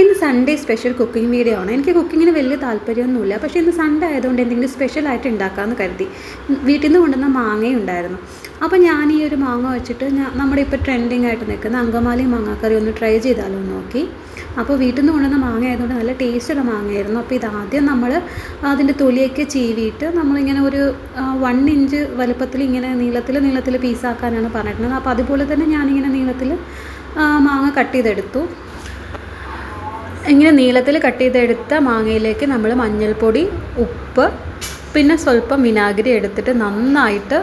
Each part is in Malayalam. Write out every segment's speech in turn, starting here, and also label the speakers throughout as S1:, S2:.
S1: ഇന്ന് സൺഡേ സ്പെഷ്യൽ കുക്കിംഗ് വീഡിയോ ആണ്. എനിക്ക് കുക്കിങ്ങിന് വലിയ താല്പര്യമൊന്നുമില്ല. പക്ഷേ ഇന്ന് സൺഡേ ആയതുകൊണ്ട് എന്തെങ്കിലും സ്പെഷ്യലായിട്ട് ഉണ്ടാക്കാമെന്ന് കരുതി. വീട്ടിൽ നിന്ന് കൊണ്ടുവന്ന മാങ്ങ ഉണ്ടായിരുന്നു. അപ്പോൾ ഞാൻ ഈ ഒരു മാങ്ങ വെച്ചിട്ട് ഞാൻ നമ്മുടെ ഇപ്പോൾ ട്രെൻഡിങ് ആയിട്ട് നിൽക്കുന്ന അങ്കമാലി മാങ്ങാക്കറി ഒന്ന് ട്രൈ ചെയ്താലോ നോക്കി. അപ്പോൾ വീട്ടിൽ നിന്ന് കൊണ്ടുവന്ന മാങ്ങ ആയതുകൊണ്ട് നല്ല ടേസ്റ്റുള്ള മാങ്ങയായിരുന്നു. അപ്പോൾ ഇതാദ്യം നമ്മൾ അതിന്റെ തൊലിയൊക്കെ ചീവിയിട്ട് നമ്മളിങ്ങനെ ഒരു വൺ ഇഞ്ച് വലുപ്പത്തിൽ ഇങ്ങനെ നീളത്തിൽ നീളത്തിൽ പീസാക്കാനാണ് പറഞ്ഞിട്ടുള്ളത്. അപ്പോൾ അതുപോലെ തന്നെ ഞാനിങ്ങനെ നീളത്തിൽ മാങ്ങ കട്ട് ചെയ്തെടുത്തു. ഇങ്ങനെ നീളത്തിൽ കട്ട് ചെയ്തെടുത്ത മാങ്ങയിലേക്ക് നമ്മൾ മഞ്ഞൾപ്പൊടി ഉപ്പ് പിന്നെ സ്വല്പം വിനാഗിരി എടുത്തിട്ട് നന്നായിട്ട്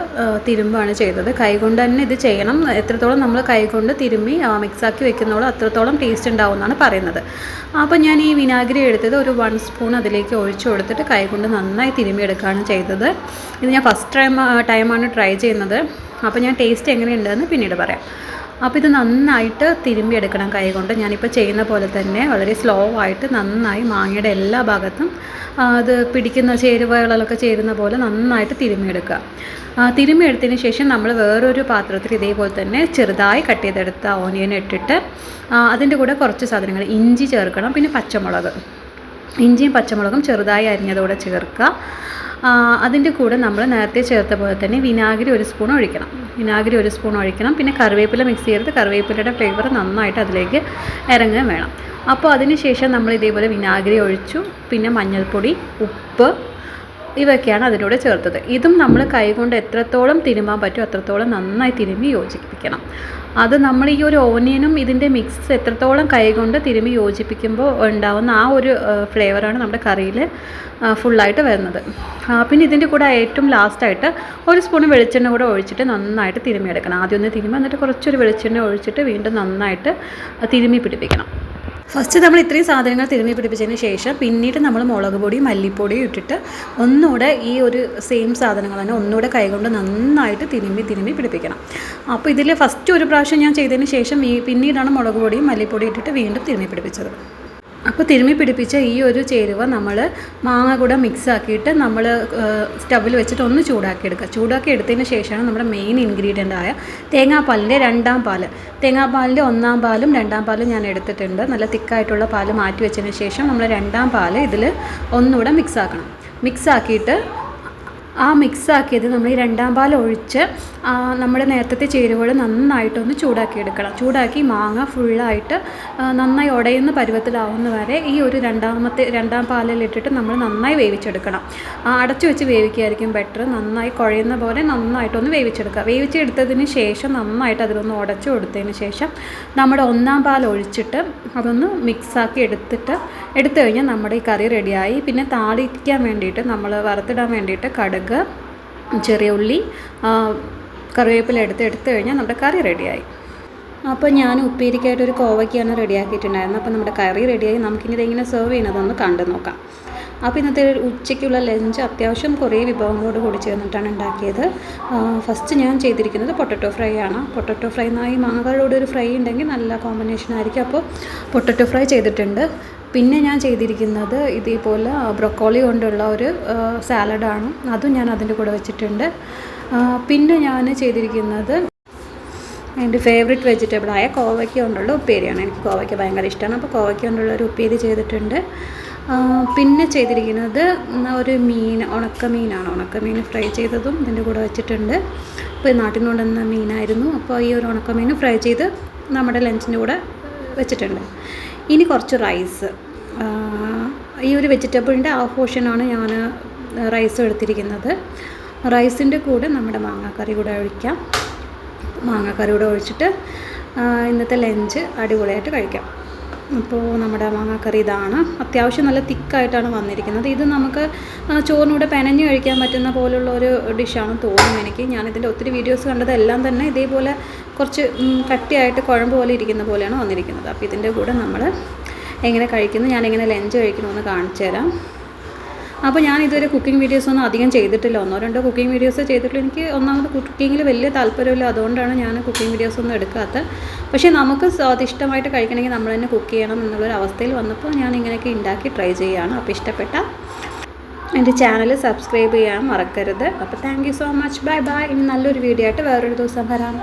S1: തിരുമ്പാണ് ചെയ്തത്. കൈകൊണ്ട് തന്നെ ഇത് ചെയ്യണം. എത്രത്തോളം നമ്മൾ കൈകൊണ്ട് തിരുമ്മി മിക്സാക്കി വെക്കുന്നതോളം അത്രത്തോളം ടേസ്റ്റ് ഉണ്ടാവും എന്നാണ് പറയുന്നത്. അപ്പോൾ ഞാൻ ഈ വിനാഗിരി എടുത്തത് ഒരു വൺ സ്പൂൺ അതിലേക്ക് ഒഴിച്ചു കൊടുത്തിട്ട് കൈകൊണ്ട് നന്നായി തിരുമ്മിയെടുക്കുകയാണ് ചെയ്തത്. ഇത് ഞാൻ ഫസ്റ്റ് ടൈം ടൈമാണ് ട്രൈ ചെയ്യുന്നത്. അപ്പോൾ ഞാൻ ടേസ്റ്റ് എങ്ങനെയുണ്ടെന്ന് പിന്നീട് പറയാം. അപ്പോൾ ഇത് നന്നായിട്ട് തിരുമ്പിയെടുക്കണം കൈ കൊണ്ട്. ഞാനിപ്പോൾ ചെയ്യുന്ന പോലെ തന്നെ വളരെ സ്ലോ ആയിട്ട് നന്നായി മാങ്ങയുടെ എല്ലാ ഭാഗത്തും അത് പിടിക്കുന്ന ചേരുവകളൊക്കെ ചേരുന്ന പോലെ നന്നായിട്ട് തിരുമ്മിയെടുക്കുക തിരുമ്മിയെടുത്തതിന് ശേഷം നമ്മൾ വേറൊരു പാത്രത്തിൽ ഇതേപോലെ തന്നെ ചെറുതായി കട്ട് ചെയ്തെടുത്ത ഓനിയൻ ഇട്ടിട്ട് അതിന്റെ കൂടെ കുറച്ച് സാധനങ്ങൾ ഇഞ്ചി ചേർക്കണം പിന്നെ പച്ചമുളക്. ഇഞ്ചിയും പച്ചമുളകും ചെറുതായി അരിഞ്ഞതോടെ ചേർക്കുക. അതിന്റെ കൂടെ നമ്മൾ നേരത്തെ ചേർത്ത പോലെ തന്നെ വിനാഗിരി ഒരു സ്പൂൺ ഒഴിക്കണം. വിനാഗിരി ഒരു സ്പൂൺ ഒഴിക്കണം. പിന്നെ കറിവേപ്പില മിക്സ് ചെയ്തിട്ട് കറിവേപ്പിലയുടെ ഫ്ലേവർ നന്നായിട്ട് അതിലേക്ക് ഇറങ്ങുകയും വേണം. അപ്പോൾ അതിന് ശേഷം നമ്മൾ ഇതേപോലെ വിനാഗിരി ഒഴിച്ചു. പിന്നെ മഞ്ഞൾപ്പൊടി ഉപ്പ് ഇവയൊക്കെയാണ് അതിലൂടെ ചേർത്തത്. ഇതും നമ്മൾ കൈകൊണ്ട് എത്രത്തോളം തിരുമാൻ പറ്റും അത്രത്തോളം നന്നായി തിരുമ്മി യോജിപ്പിക്കണം. അത് നമ്മൾ ഈ ഒരു ഓനിയനും ഇതിന്റെ മിക്സ് എത്രത്തോളം കൈകൊണ്ട് തിരുമ്മി യോജിപ്പിക്കുമ്പോൾ ഉണ്ടാവുന്ന ആ ഒരു ഫ്ലേവറാണ് നമ്മുടെ കറിയിൽ ഫുള്ളായിട്ട് വരുന്നത്. പിന്നെ ഇതിന്റെ കൂടെ ഏറ്റവും ലാസ്റ്റായിട്ട് ഒരു സ്പൂൺ വെളിച്ചെണ്ണ കൂടെ ഒഴിച്ചിട്ട് നന്നായിട്ട് തിരുമ്മിയെടുക്കണം. ആദ്യം ഒന്ന് തിരുമ്മി എന്നിട്ട് കുറച്ചൊരു വെളിച്ചെണ്ണ ഒഴിച്ചിട്ട് വീണ്ടും നന്നായിട്ട് തിരുമ്മി പിടിപ്പിക്കണം. ഫസ്റ്റ് നമ്മൾ ഇത്രയും സാധനങ്ങൾ തിരുമ്മി പിടിപ്പിച്ചതിന് ശേഷം പിന്നീട് നമ്മൾ മുളക് പൊടിയും മല്ലിപ്പൊടിയും ഇട്ടിട്ട് ഒന്നുകൂടെ ഈ ഒരു സെയിം സാധനങ്ങൾ തന്നെ ഒന്നുകൂടെ കൈകൊണ്ട് നന്നായിട്ട് തിരുമ്മി തിരുമ്മി പിടിപ്പിക്കണം. അപ്പോൾ ഇതിൽ ഫസ്റ്റ് ഒരു പ്രാവശ്യം ഞാൻ ചെയ്തതിന് ശേഷം ഈ പിന്നീടാണ് മുളക് പൊടിയും മല്ലിപ്പൊടിയും ഇട്ടിട്ട് വീണ്ടും തിരുമ്മി പിടിപ്പിച്ചത്. അപ്പോൾ തിരുമ്മി പിടിപ്പിച്ച ഈ ഒരു ചേരുവ നമ്മൾ മാങ്ങ കൂടെ മിക്സ് ആക്കിയിട്ട് നമ്മൾ സ്റ്റവിൽ വെച്ചിട്ട് ഒന്ന് ചൂടാക്കി എടുക്കുക. ചൂടാക്കി എടുത്തതിന് ശേഷമാണ് നമ്മുടെ മെയിൻ ഇൻഗ്രീഡിയന്റ് ആയ തേങ്ങാപ്പാലിന്റെ രണ്ടാം പാൽ തേങ്ങാപ്പാലിന്റെ ഒന്നാം പാലും രണ്ടാം പാലും ഞാൻ എടുത്തിട്ടുണ്ട്. നല്ല തിക്കായിട്ടുള്ള പാൽ മാറ്റി വെച്ചതിന് ശേഷം നമ്മൾ രണ്ടാം പാൽ ഇതിൽ ഒന്നുകൂടെ മിക്സ് ആക്കണം. മിക്സ് ആക്കിയിട്ട് ആ മിക്സ് ആക്കിയത് നമ്മൾ ഈ രണ്ടാം പാൽ ഒഴിച്ച് നമ്മുടെ നേരത്തെ ചേരുവകൾ നന്നായിട്ടൊന്ന് ചൂടാക്കി എടുക്കണം ചൂടാക്കി മാങ്ങ ഫുള്ളായിട്ട് നന്നായി ഉടയുന്ന പരുവത്തിലാവുന്ന വരെ ഈ ഒരു രണ്ടാമത്തെ രണ്ടാം പാലിലിട്ടിട്ട് നമ്മൾ നന്നായി വേവിച്ചെടുക്കണം. അടച്ചു വെച്ച് വേവിക്കുകയായിരിക്കും ബെറ്റർ നന്നായി കുഴയുന്ന പോലെ നന്നായിട്ടൊന്ന് വേവിച്ചെടുക്കുക. വേവിച്ചെടുത്തതിന് ശേഷം നന്നായിട്ട് അതിലൊന്ന് ഉടച്ചു കൊടുത്തതിന് ശേഷം നമ്മുടെ ഒന്നാം പാൽ ഒഴിച്ചിട്ട് അതൊന്ന് മിക്സാക്കി എടുത്തിട്ട് എടുത്തു കഴിഞ്ഞാൽ നമ്മുടെ ഈ കറി റെഡിയായി പിന്നെ താളിക്കാൻ വേണ്ടിയിട്ട് നമ്മൾ വറുത്തിടാൻ വേണ്ടിയിട്ട് കടുക് ചെറിയ ഉള്ളി കറിവേപ്പില എടുത്ത് എടുത്തു കഴിഞ്ഞാൽ നമ്മുടെ കറി റെഡിയായി. അപ്പോൾ ഞാൻ ഉപ്പേരിക്കായിട്ട് ഒരു കോവയ്ക്കാണ് റെഡിയാക്കിയിട്ടുണ്ടായിരുന്നത്. അപ്പോൾ നമ്മുടെ കറി റെഡിയായി. നമുക്കിനി ഇതെങ്ങനെ സെർവ് ചെയ്യുന്നതൊന്ന് കണ്ടു നോക്കാം. അപ്പോൾ ഇന്നത്തെ ഉച്ചയ്ക്കുള്ള ലഞ്ച് അത്യാവശ്യം കുറേ വിഭവങ്ങളോട് കൂടി ചേർന്നിട്ടാണ് ഉണ്ടാക്കിയത്. ഫസ്റ്റ് ഞാൻ ചെയ്തിരിക്കുന്നത് പൊട്ടറ്റോ ഫ്രൈ ആണ്. പൊട്ടറ്റോ ഫ്രൈ നായി മാങ്ങകളുടെ ഒരു ഫ്രൈ ഉണ്ടെങ്കിൽ നല്ല കോമ്പിനേഷൻ ആയിരിക്കും. അപ്പോൾ പൊട്ടറ്റോ ഫ്രൈ ചെയ്തിട്ടുണ്ട്. പിന്നെ ഞാൻ ചെയ്തിരിക്കുന്നത് ഇതേപോലെ ബ്രൊക്കോളി കൊണ്ടുള്ള ഒരു സാലഡാണ്. അതും ഞാൻ അതിന്റെ കൂടെ വെച്ചിട്ടുണ്ട്. പിന്നെ ഞാൻ ചെയ്തിരിക്കുന്നത് എന്റെ ഫേവറേറ്റ് വെജിറ്റബിളായ കോവയ്ക്ക കൊണ്ടുള്ള ഉപ്പേരിയാണ്. എനിക്ക് കോവയ്ക്ക ഭയങ്കര ഇഷ്ടമാണ്. അപ്പോൾ കോവയ്ക്ക കൊണ്ടുള്ള ഒരു ഉപ്പേരി ചെയ്തിട്ടുണ്ട്. പിന്നെ ചെയ്തിരിക്കുന്നത് ഒരു മീൻ ഉണക്കമീനാണ് ഉണക്കമീൻ ഫ്രൈ ചെയ്തതും ഇതിന്റെ കൂടെ വെച്ചിട്ടുണ്ട്. അപ്പോൾ നാട്ടിൽ നിന്ന് കൊണ്ടുവന്ന മീനായിരുന്നു. അപ്പോൾ ഈ ഒരു ഉണക്കമീൻ ഫ്രൈ ചെയ്ത് നമ്മുടെ ലഞ്ചിന്റെ കൂടെ വെച്ചിട്ടുണ്ട്. ഇനി കുറച്ച് റൈസ് ഈ ഒരു വെജിറ്റബിളിന്റെ ആ പോർഷനാണ് ഞാൻ റൈസ് എടുത്തിരിക്കുന്നത്. റൈസിന്റെ കൂടെ നമ്മുടെ മാങ്ങാക്കറി കൂടെ ഒഴിക്കാം. മാങ്ങാക്കറി കൂടെ ഒഴിച്ചിട്ട് ഇന്നത്തെ ലഞ്ച് അടിപൊളിയായിട്ട് കഴിക്കാം. അപ്പോൾ നമ്മുടെ മാങ്ങാക്കറി ഇതാണ്. അത്യാവശ്യം നല്ല തിക്കായിട്ടാണ് വന്നിരിക്കുന്നത്. ഇത് നമുക്ക് ചോറിനൂടെ പെനഞ്ഞ് കഴിക്കാൻ പറ്റുന്ന പോലുള്ള ഒരു ഡിഷാണ് തോന്നുന്നത് എനിക്ക്. ഞാനിതിന്റെ ഒത്തിരി വീഡിയോസ് കണ്ടതെല്ലാം തന്നെ ഇതേപോലെ കുറച്ച് കട്ടിയായിട്ട് കുഴമ്പ് പോലെ ഇരിക്കുന്ന പോലെയാണ് വന്നിരിക്കുന്നത്. അപ്പോൾ ഇതിന്റെ കൂടെ നമ്മൾ എങ്ങനെ കഴിക്കുന്നു ഞാൻ എങ്ങനെ ലഞ്ച് കഴിക്കണമെന്ന് കാണിച്ചു തരാം അപ്പോൾ ഞാൻ ഇതുവരെ കുക്കിംഗ് വീഡിയോസ് ഒന്നും അധികം ചെയ്തിട്ടില്ല. ഒന്നോ രണ്ടോ കുക്കിംഗ് വീഡിയോസ് ചെയ്തിട്ടുള്ളൂ. എനിക്ക് ഒന്നാമത് കുക്കിങ്ങിൽ വലിയ താല്പര്യമില്ല. അതുകൊണ്ടാണ് ഞാൻ കുക്കിംഗ് വീഡിയോസ് ഒന്നും എടുക്കാത്തത്. പക്ഷേ നമുക്ക് സ്വാദിഷ്ടമായിട്ട് കഴിക്കണമെങ്കിൽ നമ്മൾ തന്നെ കുക്ക് ചെയ്യണം എന്നുള്ളൊരു അവസ്ഥയിൽ വന്നപ്പോൾ ഞാൻ ഇങ്ങനെയൊക്കെ ഉണ്ടാക്കി ട്രൈ ചെയ്യുകയാണ് അപ്പോൾ ഇഷ്ടപ്പെട്ട എന്റെ ചാനൽ സബ്സ്ക്രൈബ് ചെയ്യാൻ മറക്കരുത്. അപ്പോൾ thank so much bye bye ഇനി നല്ലൊരു വീഡിയോ ആയിട്ട് വേറൊരു ദിവസം വരാം.